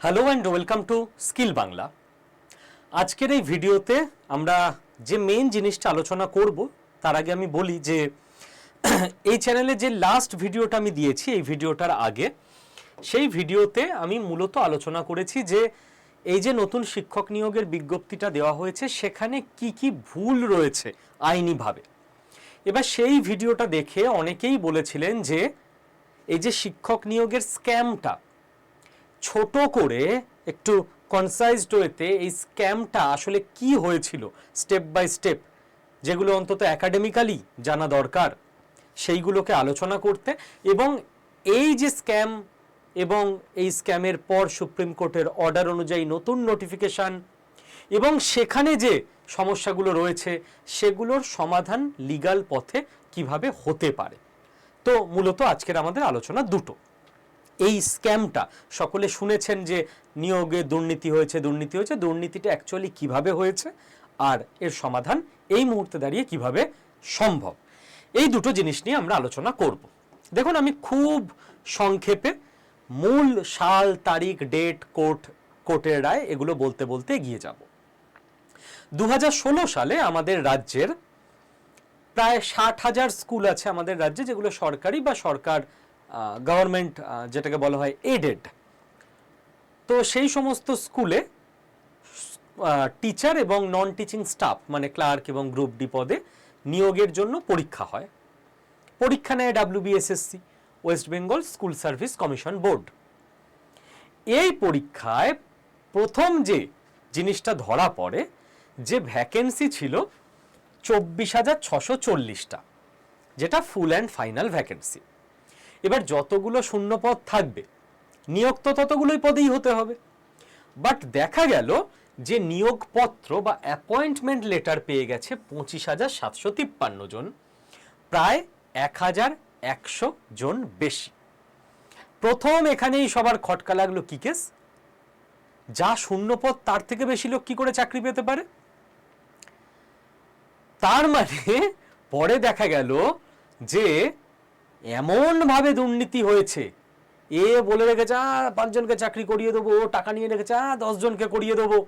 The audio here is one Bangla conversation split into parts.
Hello and welcome to skill Bangla আজকের এই ভিডিওতে আমরা যে মেন জিনিসটা আলোচনা করব, তার আগে আমি বলি যে এই চ্যানেলে যে লাস্ট ভিডিওটা আমি দিয়েছি, এই ভিডিওটার আগে, সেই ভিডিওতে আমি মূলত আলোচনা করেছি যে এই যে নতুন শিক্ষক নিয়োগের বিজ্ঞপ্তিটা দেওয়া হয়েছে, সেখানে কি কি ভুল রয়েছে আইনিভাবে। এবার সেই ভিডিওটা দেখে অনেকেই বলেছিলেন যে এই যে শিক্ষক নিয়োগের স্ক্যামটা ছোট করে একটু কনসাইজড ওয়েতে এই স্ক্যামটা আসলে কি হয়েছিল? স্টেপ বাই স্টেপ যেগুলো অন্তত একাডেমিক্যালি জানা দরকার, সেইগুলোকে আলোচনা করতে এবং এই যে স্ক্যাম এবং এই স্ক্যামের পর সুপ্রিম কোর্টের অর্ডার অনুযায়ী নতুন নোটিফিকেশান এবং সেখানে যে সমস্যাগুলো রয়েছে, সেগুলোর সমাধান লিগাল পথে কীভাবে হতে পারে? তো মূলত আজকের আমাদের আলোচনা দুটো। এই স্ক্যামটা সকলে শুনেছেন যে নিয়োগে দুর্নীতি হয়েছে দুর্নীতি হয়েছে, দুর্নীতিটা অ্যাকচুয়ালি কীভাবে হয়েছে আর এর সমাধান এই মুহূর্তে দাঁড়িয়ে কীভাবে সম্ভব? এই দুটো জিনিস নিয়ে আমরা আলোচনা করব। দেখুন, আমি খুব সংক্ষেপে মূল সাল, তারিখ, ডেট, কোর্ট, কোর্টের রায় এগুলো বলতে বলতে এগিয়ে যাব। দু হাজার ষোলো সালে আমাদের রাজ্যের প্রায় ষাট হাজার স্কুল আছে আমাদের রাজ্যে যেগুলো সরকারি বা সরকার গভর্নমেন্ট যেটাকে বলা হয় এডেড তো সেই সমস্ত স্কুলে টিচার এবং নন টিচিং স্টাফ মানে ক্লার্ক এবং গ্রুপ ডি পদে নিয়োগের জন্য পরীক্ষা হয়। পরীক্ষা নেয় WBSSC West Bengal school service commission board এই পরীক্ষায় প্রথম যে জিনিসটা ধরা পড়ে, যে ভ্যাকেন্সি ছিল চব্বিশ হাজার ছশো চল্লিশটা, যেটা ফুল অ্যান্ড ফাইনাল ভ্যাকেন্সি এবার যতগুলো শূন্য পদ থাকবে, নিয়োগ তো ততগুলোই পদেই হতে হবে। বাট দেখা গেল যে নিয়োগপত্র বা অ্যাপয়েন্টমেন্ট লেটার পেয়ে গেছে পঁচিশ হাজার সাতশো তিপ্পান্ন জন, প্রায় এক হাজার একশো জন বেশি। প্রথম এখানেই সবার খটকা লাগল কি কেস যা শূন্যপদ তার থেকে বেশি লোক কি করে চাকরি পেতে পারে? তার মানে পরে দেখা গেল যে এমন ভাবে দুর্নীতি হয়েছে। এ বলে রেখেছে, আ, পাঁচজনকে চাকরি করিয়ে দেবো, ও টাকা নিয়ে রেখেছে, আ, দশজনকে করিয়ে দেবো।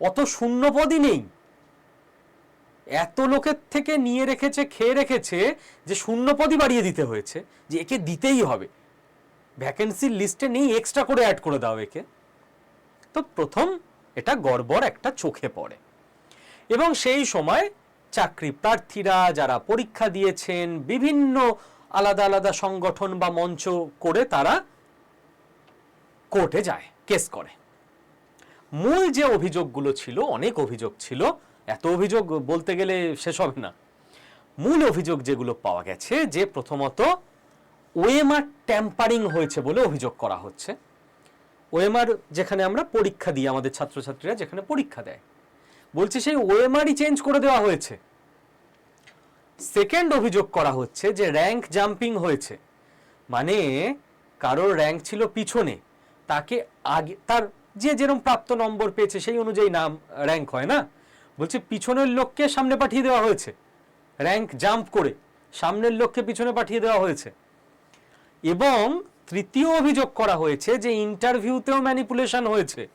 অত শূন্য পদই নেই। এত লোকের থেকে নিয়ে রেখেছে, খেয়ে রেখেছে, যে শূন্য পদই বাড়িয়ে দিতে হয়েছে, যে একে দিতেই হবে। ভ্যাকেন্সির লিস্টে নেই এক্সট্রা করে অ্যাড করে দাও একে। তো প্রথম, এটা গড়বড় একটা চোখে পড়ে। এবং সেই সময় চাকরি প্রার্থীরা যারা পরীক্ষা দিয়েছেন, বিভিন্ন আলাদা আলাদা সংগঠন বা মঞ্চ করে তারা কোর্টে যায়, কেস করে। মূল যে অভিযোগগুলো ছিল, অনেক অভিযোগ ছিল, এত অভিযোগ বলতে গেলে শেষ হবে না। মূল অভিযোগ যেগুলো পাওয়া গেছে, যে প্রথমত ওএমআর ট্যাম্পারিং হয়েছে বলে অভিযোগ করা হচ্ছে। ওএমআর যেখানে আমরা পরীক্ষা দিই, আমাদের ছাত্রছাত্রীরা যেখানে পরীক্ষা দেয়। বলছে সেই ওএমআরই চেঞ্জ করে দেওয়া হয়েছে। সেকেন্ড অভিযোগ করা হচ্ছে যে র্যাঙ্ক জাম্পিং হয়েছে। মানে কারোর র্যাঙ্ক ছিল পিছনে। তাকে আগে, তার যে যেরকম প্রাপ্ত নম্বর পেয়েছে সেই অনুযায়ী নাম র্যাঙ্ক হয় না? বলছে পিছনের লোককে সামনে পাঠিয়ে দেওয়া হয়েছে। র্যাঙ্ক জাম্প করে সামনের লোককে পিছনে পাঠিয়ে দেওয়া হয়েছে। এবং তৃতীয় অভিযোগ করা হয়েছে যে ইন্টারভিউতেও ম্যানিপুলেশন হয়েছে।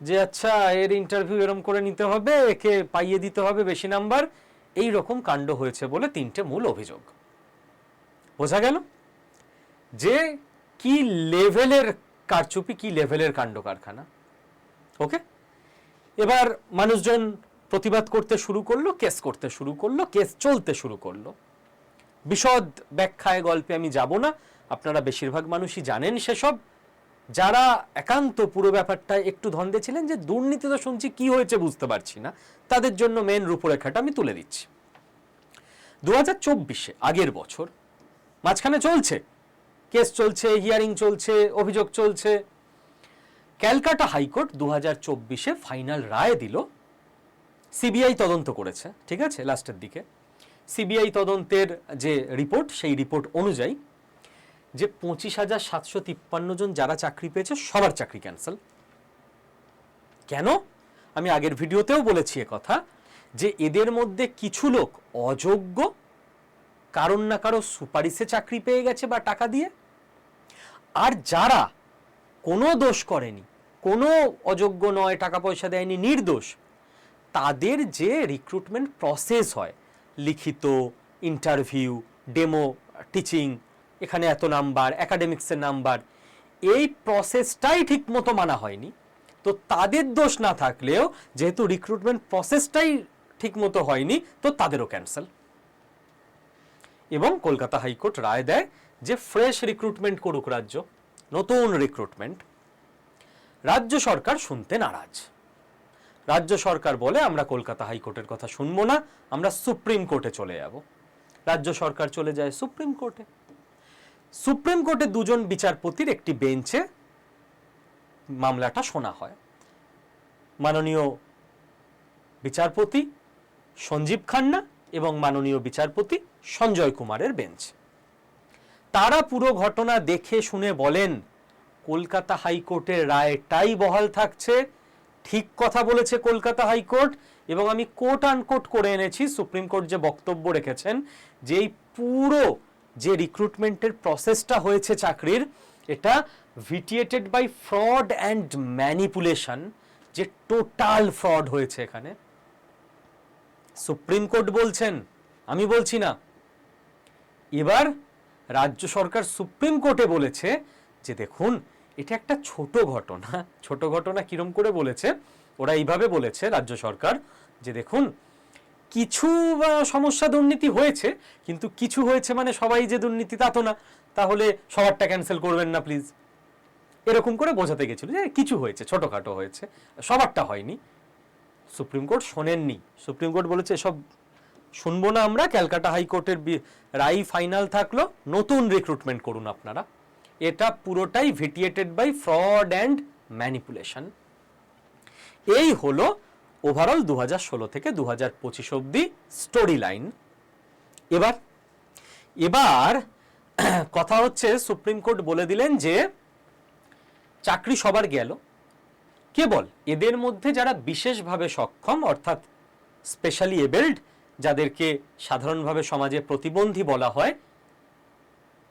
যে আচ্ছা এর ইন্টারভিউ এরম করে নিতে হবে, একে পাইয়ে দিতে হবে বেশি নাম্বার। এই রকম কাণ্ড হয়েছে বলে তিনটে মূল অভিযোগ। বোঝা গেল? যে কি লেভেলের কারচুপি, কি লেভেলের কাণ্ড কারখানা? ওকে? এবার মানুষজন প্রতিবাদ করতে শুরু করল, কেস করতে শুরু করল, কেস চলতে শুরু করল। বিশদ ব্যাখ্যায় গল্পে আমি যাব না। আপনারা বেশিরভাগ মানুষই জানেন সেসব। যারা একান্ত পুরো ব্যাপারটা একটু ধন্দে ছিলেন যে দুর্নীতি তো শুনছি কি হয়েছে বুঝতে পারছি না, তাদের জন্য মেন রূপরেখাটা আমি তুলে দিচ্ছি। দু হাজার চব্বিশে আগের বছর মাঝখানে চলছে, কেস চলছে হিয়ারিং চলছে, অভিযোগ চলছে। ক্যালকাটা হাইকোর্ট দু হাজার চব্বিশে ফাইনাল রায় দিল। সিবিআই তদন্ত করেছে, ঠিক আছে, লাস্টের দিকে। সিবিআই তদন্তের যে রিপোর্ট সেই রিপোর্ট অনুযায়ী যে পঁচিশ হাজার সাতশো তিপ্পান্ন জন যারা চাকরি পেয়েছে, সবার চাকরি ক্যান্সেল কেন? আমি আগের ভিডিওতেও বলেছি কথা, যে এদের মধ্যে কিছু লোক অযোগ্য কারণ না কারও সুপারিশে চাকরি পেয়ে গেছে বা টাকা দিয়ে। আর যারা কোনো দোষ করেনি, কোনো অযোগ্য নয়, টাকা পয়সা দেয়নি, নির্দোষ, তাদের যে রিক্রুটমেন্ট প্রসেস হয়, লিখিত ইন্টারভিউ ডেমো টিচিং এখানে এত নাম্বার একাডেমিক্সের নাম্বার, এই প্রসেসটাই ঠিক মতো মানা হয়নি। তো তাদের দোষ না থাকলেও, যেহেতু রিক্রুটমেন্ট প্রসেসটাই ঠিক মতো হয়নি, তো তাদেরও ক্যান্সেল এবং কলকাতা হাইকোর্ট রায় দেয় যে ফ্রেশ রিক্রুটমেন্ট করুক রাজ্য, নতুন রিক্রুটমেন্ট রাজ্য সরকার শুনতে নারাজ। রাজ্য সরকার বলে, আমরা কলকাতা হাইকোর্টের কথা শুনব না, আমরা সুপ্রিম কোর্টে চলে যাব। রাজ্য সরকার চলে যায় সুপ্রিম কোর্টে। সুপ্রিম কোর্টে দুজন বিচারপতির একটি বেঞ্চে মামলাটা শোনা হয়। মাননীয় বিচারপতি সঞ্জীব খান্না এবং মাননীয় বিচারপতি সঞ্জয় কুমারের বেঞ্চ। তারা পুরো ঘটনা দেখে শুনে বলেন, কলকাতা হাইকোর্টের রায়টাই বহাল থাকছে। ঠিক কথা বলেছে কলকাতা হাইকোর্ট এবং আমি কোর্ট আনকোর্ট করে এনেছি। সুপ্রিম কোর্ট যে বক্তব্য রেখেছেন যে পুরো যে রিক্রুটমেন্টের প্রসেসটা হয়েছে চাকরির, এটা vitiated by fraud and manipulation যে টোটাল ফ্রড হয়েছে এখানে। সুপ্রিম কোর্ট বলছেন, আমি বলছি না। এবার রাজ্য সরকার সুপ্রিম কোর্টে বলেছে যে দেখুন, এটা একটা ছোট ঘটনা। ছোট ঘটনা কিরম করে বলেছে? ওরা এইভাবে বলেছে রাজ্য সরকার যে দেখুন কিছু সমস্যা দুর্নীতি হয়েছে, কিন্তু কিছু হয়েছে মানে সবাই যে দুর্নীতি তা তো না। তাহলে সবারটা ক্যান্সেল করবেন না প্লিজ এরকম করে বোঝাতে গেছিল যে কিছু হয়েছে, ছোটোখাটো হয়েছে, সবারটা হয়নি। সুপ্রিম কোর্ট শোনেননি। সুপ্রিম কোর্ট বলেছে, এসব শুনব না আমরা। ক্যালকাটা হাইকোর্টের রায় ফাইনাল থাকল। নতুন রিক্রুটমেন্ট করুন আপনারা। এটা পুরোটাই vitiated by fraud and manipulation এই হলো ওভারঅল দু থেকে দু হাজার পঁচিশ অব্দি স্টোরি লাইন এবার এবার কথা হচ্ছে সুপ্রিম কোর্ট বলে দিলেন যে, চাকরি সবার গেল। কেবল এদের মধ্যে যারা বিশেষভাবে সক্ষম, অর্থাৎ স্পেশালি এবেল্ড যাদেরকে সাধারণভাবে সমাজে প্রতিবন্ধী বলা হয়,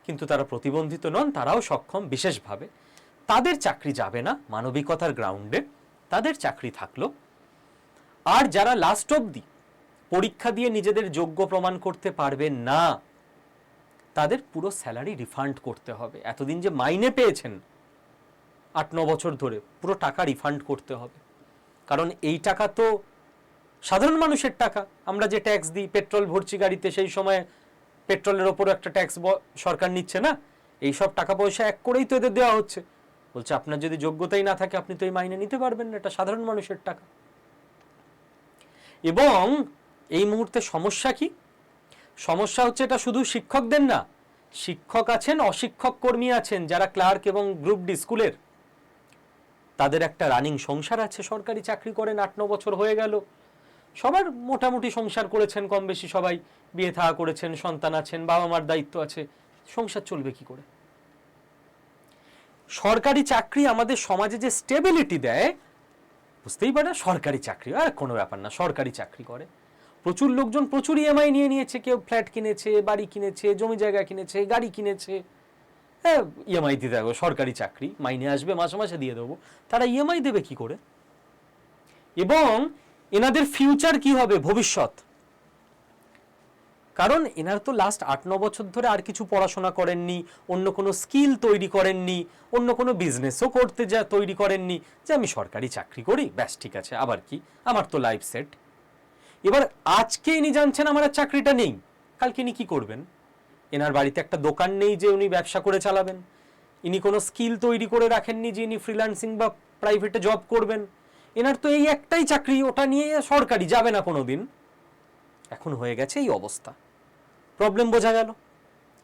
কিন্তু তারা প্রতিবন্ধিত নন, তারাও সক্ষম বিশেষভাবে। তাদের চাকরি যাবে না, মানবিকতার গ্রাউন্ডে তাদের চাকরি থাকল। আর যারা লাস্ট অবধি পরীক্ষা দিয়ে নিজেদের যোগ্য প্রমাণ করতে পারবেন না, তাদের পুরো স্যালারি রিফান্ড করতে হবে। এতদিন যে মাইনে পেয়েছেন, আট ন বছর ধরে পুরো টাকা রিফান্ড করতে হবে। কারণ এই টাকা তো সাধারণ মানুষের টাকা। আমরা যে ট্যাক্স দিই পেট্রোল ভরছি গাড়িতে, সেই সময় পেট্রোলের ওপর একটা ট্যাক্স সরকার নিচ্ছে না। এই সব টাকা পয়সা এক করেই তো এদের দেওয়া হচ্ছে। বলছে, আপনার যদি যোগ্যতাই না থাকে, আপনি তো এই মাইনে নিতে পারবেন না। এটা সাধারণ মানুষের টাকা। এবং এই মুহূর্তে সমস্যা কি? সমস্যা হচ্ছে এটা শুধু শিক্ষকদের না, শিক্ষক আছেন, অশিক্ষক কর্মী আছেন, যারা ক্লার্ক এবং গ্রুপ ডি স্কুলের। তাদের একটা রানিং সংসার আছে, সরকারি চাকরি করেন, আট ন বছর হয়ে গেল। সবার মোটামুটি সংসার করেছেন কম বেশি সবাই, বিয়ে থাকা করেছেন, সন্তান আছেন বাবা মার দায়িত্ব আছে। সংসার চলবে কি করে? সরকারি চাকরি আমাদের সমাজে যে স্টেবিলিটি দেয় বুঝতেই পারে, সরকারি চাকরি আর কোনো ব্যাপার না, সরকারি চাকরি করে। প্রচুর লোকজন প্রচুর ইএমআই নিয়ে নিয়েছে, কেউ ফ্ল্যাট কিনেছে, বাড়ি কিনেছে, জমি জায়গা কিনেছে, গাড়ি কিনেছে। হ্যাঁ ইএমআই দিতে দেবো সরকারি চাকরি, মাইনে আসবে, মাসে মাসে দিয়ে দেবো। তারা ইএমআই দেবে কি করে? এবং এনাদের ফিউচার কি হবে ভবিষ্যৎ? কারণ এনার তো লাস্ট আট, ন বছর ধরে আর কিছু পড়াশোনা করেননি, অন্য কোনো স্কিল তৈরি করেননি, অন্য কোনো বিজনেসও করতে যা, তৈরি করেননি। যে আমি সরকারি চাকরি করি, ব্যাস, ঠিক আছে, আবার কি? আমার তো লাইফ সেট এবার আজকে ইনি জানছেন আমার আর চাকরিটা নেই। কালকে ইনি কী করবেন? এনার বাড়িতে একটা দোকান নেই যে উনি ব্যবসা করে চালাবেন। ইনি কোনো স্কিল তৈরি করে রাখেননি যে ইনি ফ্রিল্যান্সিং বা প্রাইভেটে জব করবেন। এনার তো এই একটাই চাকরি, ওটা নিয়ে সরকারি যাবে না কোনো দিন। এখন হয়ে গেছে এই অবস্থা। প্রবলেম বোঝা গেল।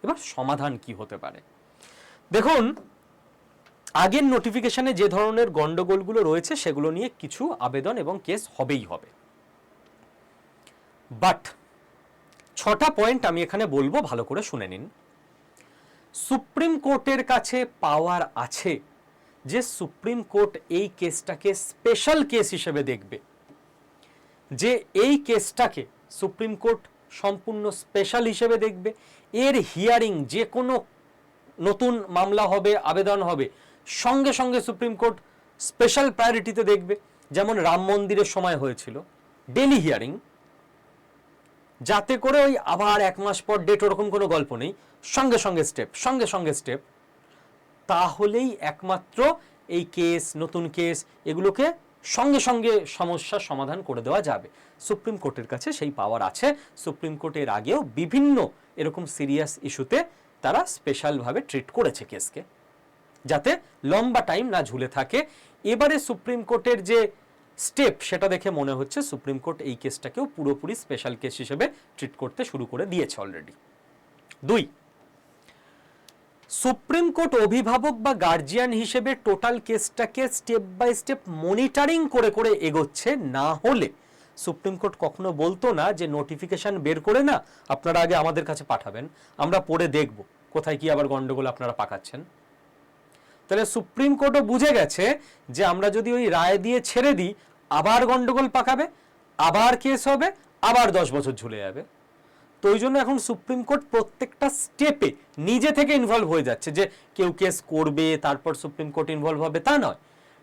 এবার সমাধান কি হতে পারে? দেখুন, আগের নোটিফিকেশনে যে ধরনের গন্ডগোলগুলো রয়েছে, সেগুলো নিয়ে কিছু আবেদন এবং কেস হবেই হবে। বাট ছটা পয়েন্ট আমি এখানে বলব, ভালো করে শুনে নিন। সুপ্রিম কোর্টের কাছে পাওয়ার আছে যে সুপ্রিম কোর্ট এই কেসটাকে স্পেশাল কেস হিসেবে দেখবে। যে এই কেসটাকে সুপ্রিম কোর্ট সম্পূর্ণ স্পেশাল হিসেবে দেখবে। এর হিয়ারিং যে কোনো নতুন মামলা হবে, আবেদন হবে, সঙ্গে সঙ্গে সুপ্রিম কোর্ট স্পেশাল প্রায়োরিটিতে দেখবে। যেমন রাম মন্দিরের সময় হয়েছিল, ডেলি হিয়ারিং। যাতে করে ওই আবার এক মাস পর ডেট ওরকম কোনো গল্প নেই, সঙ্গে সঙ্গে স্টেপ সঙ্গে সঙ্গে স্টেপ তাহলেই একমাত্র এই কেস নতুন কেস এগুলোকে সঙ্গে সঙ্গে সমস্যার সমাধান করে দেওয়া যাবে। সুপ্রিম কোর্টের কাছে সেই পাওয়ার আছে। সুপ্রিম কোর্টের আগেও বিভিন্ন এরকম সিরিয়াস ইস্যুতে তারা স্পেশালভাবে ট্রিট করেছে কেসকে যাতে লম্বা টাইম না ঝুলে থাকে। এবারে সুপ্রিম কোর্টের যে স্টেপ সেটা দেখে মনে হচ্ছে সুপ্রিম কোর্ট এই কেসটাকেও পুরোপুরি স্পেশাল কেস হিসেবে ট্রিট করতে শুরু করে দিয়েছে অলরেডি দুই সুপ্রিম কোর্ট অভিভাবক বা গার্জিয়ান হিসেবে টোটাল কেসটাকে স্টেপ বাই স্টেপ মনিটরিং করে করে এগোচ্ছে, না হলে। সুপ্রিম কোর্ট কখনো বলতো না যে নোটিফিকেশন বের করে না, আপনারা আগে আমাদের কাছে পাঠাবেন। আমরা পড়ে দেখব, কোথায় কি আবার গন্ডগোল আপনারা পাকাচ্ছেন। তাহলে সুপ্রিম কোর্টও বুঝে গেছে যে আমরা যদি ওই রায় দিয়ে ছেড়ে দিই, আবার গন্ডগোল পাকাবে, আবার কেস হবে, আবার দশ বছর ঝুলে যাবে। তো ওই জন্য এখন সুপ্রিম কোর্ট প্রত্যেকটা স্টেপে নিজে থেকে ইনভলভ হয়ে যাচ্ছে যে কেউ কেস করবে, তারপর সুপ্রিম কোর্ট ইনভলভ হবে, তা নয়।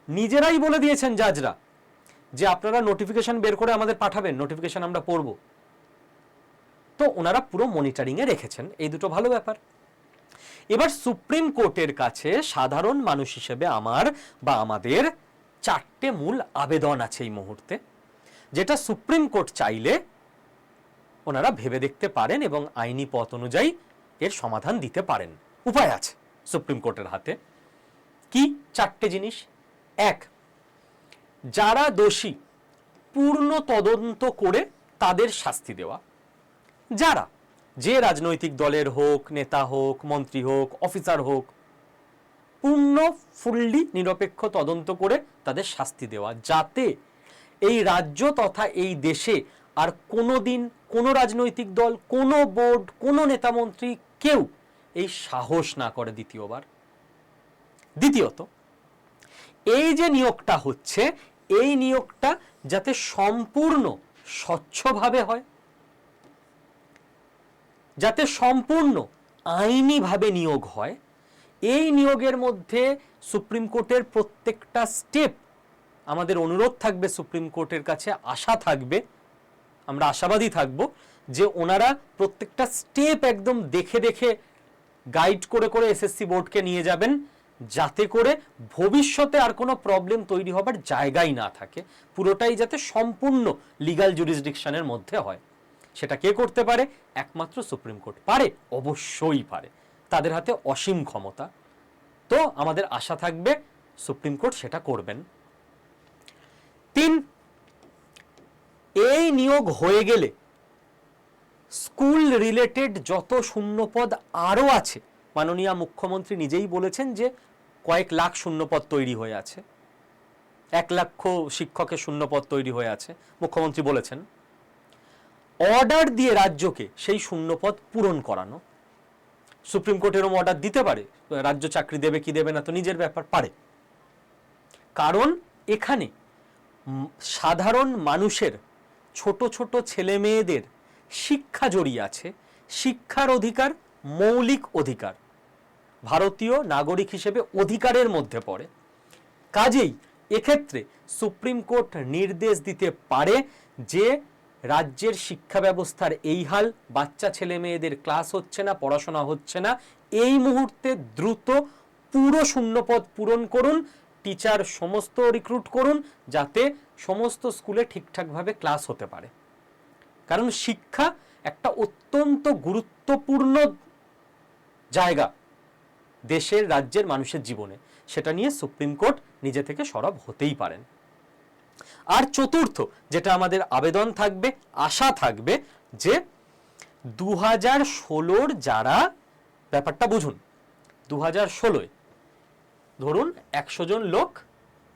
নিজেরাই বলে দিয়েছেন জাজরা যে আপনারা নোটিফিকেশন বের করে আমাদের পাঠাবেন নোটিফিকেশন আমরা পড়ব। তো ওনারা পুরো মনিটরিংয়ে রেখেছেন, এই দুটো ভালো ব্যাপার। এবার সুপ্রিম কোর্টের কাছে সাধারণ মানুষ হিসেবে আমার বা আমাদের চারটে মূল আবেদন আছে এই মুহূর্তে। যেটা সুপ্রিম কোর্ট চাইলে ওনারা ভেবে দেখতে পারেন এবং আইনি পথ অনুযায়ী এর সমাধান দিতে পারেন। উপায় আছে সুপ্রিম কোর্টের হাতে। কি? চারটে জিনিস। এক, যারা দোষী, পূর্ণ তদন্ত করে তাদের শাস্তি দেওয়া। যারা, যে রাজনৈতিক দলের হোক, নেতা হোক, মন্ত্রী হোক, অফিসার হোক, পূর্ণ, ফুললি, নিরপেক্ষ তদন্ত করে তাদের শাস্তি দেওয়া। যাতে এই রাজ্য তথা এই দেশে আর কোনো দিন কোনো রাজনৈতিক দল, কোনো বোর্ড, কোনো নেতামন্ত্রী কেউ এই সাহস না করে দ্বিতীয়বার। দ্বিতীয়ত, এই যে নিয়োগটা হচ্ছে, এই নিয়োগটা যাতে সম্পূর্ণ স্বচ্ছভাবে হয়, যাতে সম্পূর্ণ আইনিভাবে নিয়োগ হয়, এই নিয়োগের মধ্যে সুপ্রিম কোর্টের প্রত্যেকটা স্টেপ আমাদের অনুরোধ থাকবে, সুপ্রিম কোর্টের কাছে আশা থাকবে আমরা আশাবাদী থাকব যে ওনারা প্রত্যেকটা স্টেপ একদম দেখে দেখে গাইড করে করে এসএসসি বোর্ডকে নিয়ে যাবেন, যাতে করে ভবিষ্যতে আর কোনো প্রবলেম তৈরি হবার জায়গাই না থাকে। পুরোটাই যাতে সম্পূর্ণ লিগাল জুরিসডিকশনের মধ্যে হয়। সেটা কে করতে পারে? একমাত্র সুপ্রিম কোর্ট পারে, অবশ্যই পারে। তাদের হাতে অসীম ক্ষমতা। তো আমাদের আশা থাকবে সুপ্রিম কোর্ট সেটা করবেন। তিন এই নিয়োগ হয়ে গেলে স্কুল রিলেটেড যত শূন্যপদ আরও আছে, মাননীয় মুখ্যমন্ত্রী নিজেই বলেছেন যে কয়েক লাখ শূন্যপদ তৈরি হয়ে আছে, এক লক্ষ শিক্ষকের শূন্যপদ তৈরি হয়ে আছে, মুখ্যমন্ত্রী বলেছেন। অর্ডার দিয়ে রাজ্যকে সেই শূন্যপদ পূরণ করানো, সুপ্রিম কোর্ট এরম অর্ডার দিতে পারে, রাজ্য চাকরি দেবে কি দেবে না তো নিজের ব্যাপার পারে। কারণ এখানে সাধারণ মানুষের ছোট ছোট ছেলে মেয়েদের শিক্ষা জড়িয়ে আছে, শিক্ষার অধিকার, মৌলিক অধিকার। ভারতীয় নাগরিক হিসেবে অধিকারের মধ্যে পড়ে। কাজেই এক্ষেত্রে সুপ্রিম কোর্ট নির্দেশ দিতে পারে যে রাজ্যের শিক্ষা ব্যবস্থার এই হাল, বাচ্চা ছেলে মেয়েদের ক্লাস হচ্ছে না, পড়াশোনা হচ্ছে না, এই মুহূর্তে দ্রুত পুরো শূন্যপদ পূরণ করুন, টিচার সমস্ত রিক্রুট করুন, যাতে সমস্ত স্কুলে ঠিকঠাকভাবে ক্লাস হতে পারে। কারণ শিক্ষা একটা অত্যন্ত গুরুত্বপূর্ণ জায়গা দেশের, রাজ্যের মানুষের জীবনে। সেটা নিয়ে সুপ্রিম কোর্ট নিজে থেকে সরব হতেই পারেন। আর চতুর্থ, যেটা আমাদের আবেদন থাকবে, আশা থাকবে যে দু হাজার ষোলোর যারা, ব্যাপারটা বুঝুন দু হাজার ষোলোয় ধরুন একশো জন লোক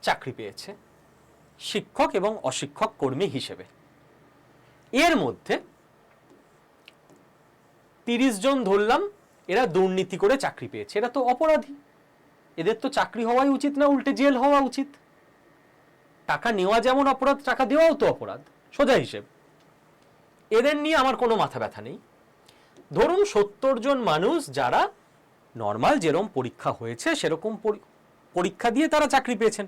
চাকরি পেয়েছে। শিক্ষক এবং অশিক্ষক কর্মী হিসেবে। এর মধ্যে তিরিশ জন ধরলাম, এরা দুর্নীতি করে চাকরি পেয়েছে। এরা তো অপরাধী। এদের তো চাকরি হওয়াই উচিত না, উল্টে জেল হওয়া উচিত। টাকা নেওয়া যেমন অপরাধ, টাকা দেওয়াও তো অপরাধ। সোজা হিসেব। এদের নিয়ে আমার কোনো মাথা ব্যথা নেই। ধরুন সত্তর জন মানুষ যারা নর্মাল যেরকম পরীক্ষা হয়েছে, সেরকম পরি- পরীক্ষা দিয়ে তারা চাকরি পেয়েছেন।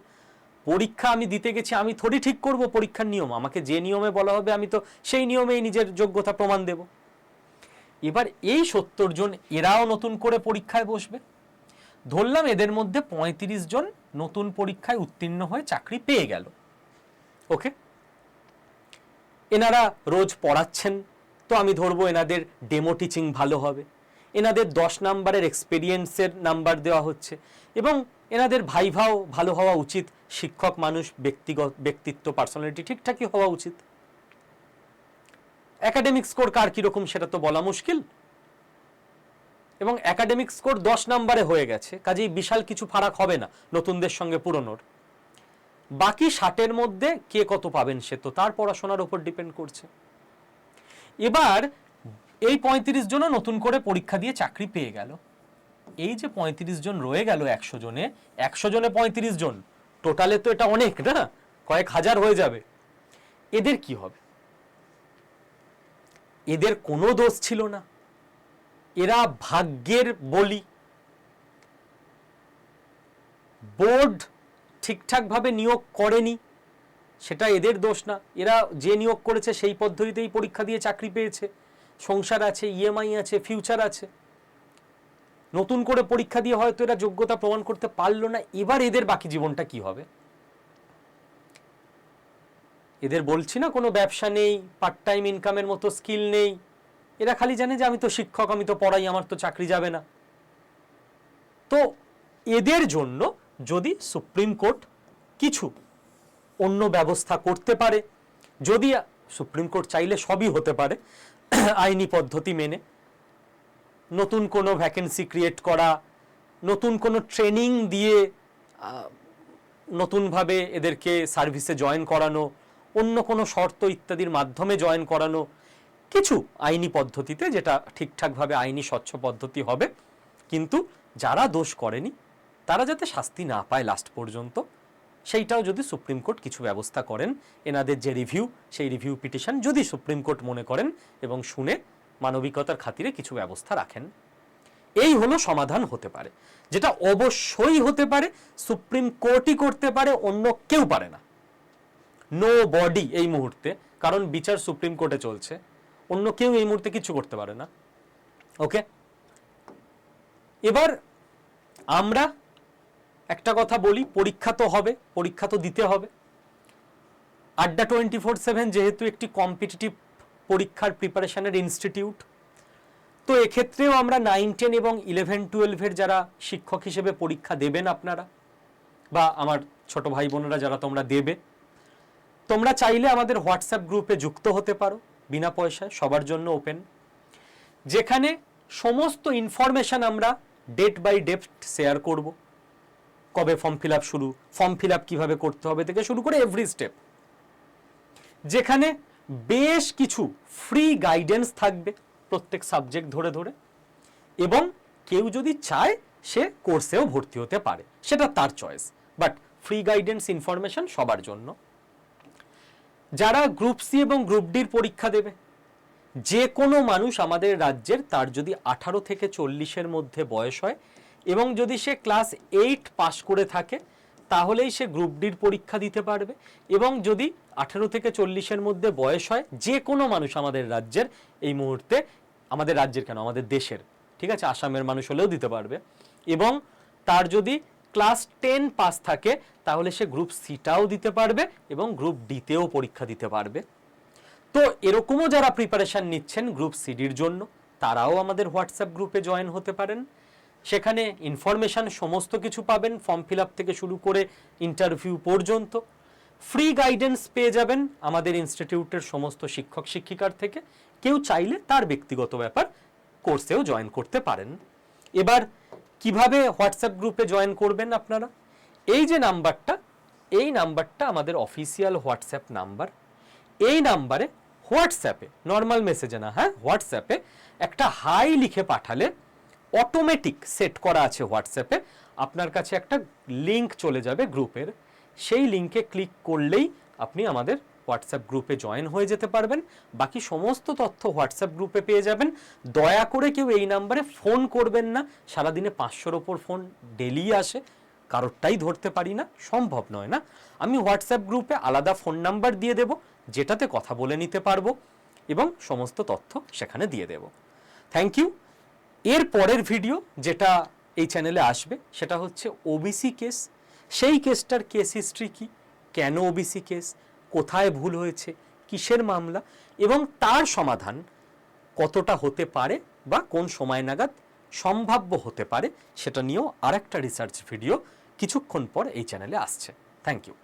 পরীক্ষা আমি দিতে গেছি, আমি থোড়ি ঠিক করব পরীক্ষার নিয়ম। আমাকে যে নিয়মে বলা হবে, আমি তো সেই নিয়মেই নিজের যোগ্যতা প্রমাণ দেব। এবার এই সত্তর জন, এরাও নতুন করে পরীক্ষায় বসবে। ধরলাম এদের মধ্যে পঁয়ত্রিশ জন নতুন পরীক্ষায় উত্তীর্ণ হয়ে চাকরি পেয়ে গেল। ওকে? এনারা রোজ পড়াচ্ছেন, তো আমি ধরবো এনাদের ডেমো টিচিং ভালো হবে। এনাদের দশ নাম্বারের এক্সপেরিয়েন্সের নাম্বার দেওয়া হচ্ছে। এবং এনাদের ভাইভাও ভালো হওয়া উচিত, শিক্ষক মানুষ, ব্যক্তিগত, ব্যক্তিত্ব পার্সোনালিটি ঠিকঠাকই হওয়া উচিত। একাডেমিক স্কোর কার কীরকম সেটা তো বলা মুশকিল। এবং একাডেমিক স্কোর দশ নাম্বারে হয়ে গেছে, কাজেই বিশাল কিছু ফারাক হবে না নতুনদের সঙ্গে পুরনোর। বাকি ষাটের মধ্যে কে কত পাবেন সে তো তার পড়াশোনার উপর ডিপেন্ড করছে। এবার এই পঁয়ত্রিশ জনও নতুন করে পরীক্ষা দিয়ে চাকরি পেয়ে গেল। এই যে পঁয়ত্রিশ জন রয়ে গেল একশো জনে একশো জনে পঁয়ত্রিশ জন টোটালে তো এটা অনেক না? কয়েক হাজার হয়ে যাবে। এদের কি হবে? এদের কোনো দোষ ছিল না। এরা ভাগ্যের বলি। বোর্ড ঠিকঠাকভাবে নিয়োগ করেনি, সেটা এদের দোষ না। এরা যে নিয়োগ করেছে সেই পদ্ধতিতেই পরীক্ষা দিয়ে চাকরি পেয়েছে। সংসার আছে ইএমআই আছে ফিউচার আছে। নতুন করে পরীক্ষা দিয়ে হয়তো এরা যোগ্যতা প্রমাণ করতে পারল না। এবার এদের বাকি জীবনটা কি হবে? এদের বলছি না কোনো ব্যবসা নেই পার্ট টাইম ইনকামের মতো স্কিল নেই। এরা খালি জানে যে আমি তো শিক্ষক, আমি তো পড়াই, আমার তো চাকরি যাবে না। তো এদের জন্য যদি সুপ্রিম কোর্ট কিছু অন্য ব্যবস্থা করতে পারে, যদি সুপ্রিম কোর্ট চাইলে সবই হতে পারে, আইনি পদ্ধতি মেনে। নতুন কোনো ভ্যাকেন্সি ক্রিয়েট করা, নতুন কোনো ট্রেনিং দিয়ে নতুনভাবে এদেরকে সার্ভিসে জয়েন করানো, অন্য কোনো শর্ত ইত্যাদির মাধ্যমে জয়েন করানো, কিছু আইনি পদ্ধতিতে যেটা ঠিকঠাকভাবে আইনি স্বচ্ছ পদ্ধতি হবে। কিন্তু যারা দোষ করেনি, তারা যাতে শাস্তি না পায় লাস্ট পর্যন্ত, সেইটাও যদি সুপ্রিম কোর্ট কিছু ব্যবস্থা করেন, এনাদের যে রিভিউ সেই রিভিউ পিটিশন যদি সুপ্রিম কোর্ট মনে করেন এবং শুনে মানবিকতার খাতিরে কিছু ব্যবস্থা রাখেন। এই হলো সমাধান হতে পারে, যেটা অবশ্যই হতে পারে, সুপ্রিম কোর্টই করতে পারে, অন্য কেউ পারে না। নো বডি এই মুহূর্তে, কারণ বিচার সুপ্রিম কোর্টে চলছে, অন্য কেউ এই মুহূর্তে কিছু করতে পারে না। ওকে? এবার আমরা একটা কথা বলি, পরীক্ষা তো হবে, পরীক্ষা তো দিতে হবে। আড্ডা টোয়েন্টি ফোর সেভেন যেহেতু একটি কম্পিটিটিভ পরীক্ষার প্রিপারেশনের ইনস্টিটিউট তো এক্ষেত্রেও আমরা নাইন টেন এবং ইলেভেন টুয়েলভের যারা শিক্ষক হিসেবে পরীক্ষা দেবেন আপনারা বা আমার ছোট ভাই বোনেরা যারা তোমরা দেবে, তোমরা চাইলে আমাদের হোয়াটসঅ্যাপ গ্রুপে যুক্ত হতে পারো, বিনা পয়সায়, সবার জন্য ওপেন যেখানে সমস্ত ইনফরমেশন আমরা ডেট বাই ডেট শেয়ার করব, কবে ফর্ম ফিল শুরু ফর্ম ফিল কীভাবে করতে হবে থেকে শুরু করে এভরি স্টেপ যেখানে বেশ কিছু ফ্রি গাইডেন্স থাকবে প্রত্যেক সাবজেক্ট ধরে ধরে। এবং কেউ যদি চায়, সে কোর্সেও ভর্তি হতে পারে। সেটা তার choice but free guidance information সবার জন্য। যারা গ্রুপ সি এবং গ্রুপ ডির পরীক্ষা দেবে যে কোনো মানুষ আমাদের রাজ্যের তার যদি আঠারো থেকে চল্লিশের মধ্যে বয়স হয়, এবং যদি সে ক্লাস এইট পাস করে থাকে, তাহলেই সে গ্রুপ ডির পরীক্ষা দিতে পারবে। এবং যদি আঠারো থেকে চল্লিশের মধ্যে বয়স হয় যে কোনো মানুষ আমাদের রাজ্যের এই মুহূর্তে, আমাদের রাজ্যের কেন? আমাদের দেশের। ঠিক আছে? আসামের মানুষ হলেও দিতে পারবে। এবং তার যদি ক্লাস টেন পাস থাকে, তাহলে সে গ্রুপ সিটাও দিতে পারবে এবং গ্রুপ ডিতেও পরীক্ষা দিতে পারবে। তো এরকমও যারা প্রিপারেশন নিচ্ছেন গ্রুপ সিডির জন্য, তারাও আমাদের হোয়াটসঅ্যাপ গ্রুপে জয়েন হতে পারেন। সেখানে ইনফরমেশন সমস্ত কিছু পাবেন ফর্ম ফিল থেকে শুরু করে ইন্টারভিউ পর্যন্ত। ফ্রি গাইডেন্স পেয়ে যাবেন আমাদের ইনস্টিটিউটের সমস্ত শিক্ষক শিক্ষিকার থেকে। কেউ চাইলে তার ব্যক্তিগত ব্যাপার কোর্সেও জয়েন করতে পারেন। এবার, কীভাবে হোয়াটসঅ্যাপ গ্রুপে জয়েন করবেন আপনারা? এই যে নাম্বারটা, এই নাম্বারটা আমাদের অফিসিয়াল হোয়াটসঅ্যাপ নাম্বার। এই নাম্বারে হোয়াটসঅ্যাপে, নর্মাল মেসেজে না হ্যাঁ হোয়াটসঅ্যাপে একটা হাই লিখে পাঠালে অটোমেটিক সেট করা আছে হোয়াটসঅ্যাপে। আপনার কাছে একটা লিংক চলে যাবে গ্রুপের। সেই লিঙ্কে ক্লিক করলেই আপনি আমাদের হোয়াটসঅ্যাপ গ্রুপে জয়েন হয়ে যেতে পারবেন। বাকি সমস্ত তথ্য হোয়াটসঅ্যাপ গ্রুপে পেয়ে যাবেন। দয়া করে কেউ এই নাম্বারে ফোন করবেন না। সারাদিনে পাঁচশোর ওপর ফোন ডেলি আসে। কারোরটাই ধরতে পারি না। সম্ভব নয় না। আমি হোয়াটসঅ্যাপ গ্রুপে আলাদা ফোন নাম্বার দিয়ে দেব, যেটাতে কথা বলে নিতে পারব এবং সমস্ত তথ্য সেখানে দিয়ে দেব। থ্যাংক ইউ এর পরের ভিডিও যেটা এই চ্যানেলে আসবে, সেটা হচ্ছে ওবিসি কেস সেই কেসটার কেস হিস্ট্রি কি? কেন ওবিসি কেস কোথায় ভুল হয়েছে? কিসের মামলা? এবং তার সমাধান কতটা হতে পারে বা কোন সময় নাগাদ সম্ভাব্য হতে পারে, সেটা নিয়েও আরেকটা রিসার্চ ভিডিও কিছুক্ষণ পর এই চ্যানেলে আসছে। Thank you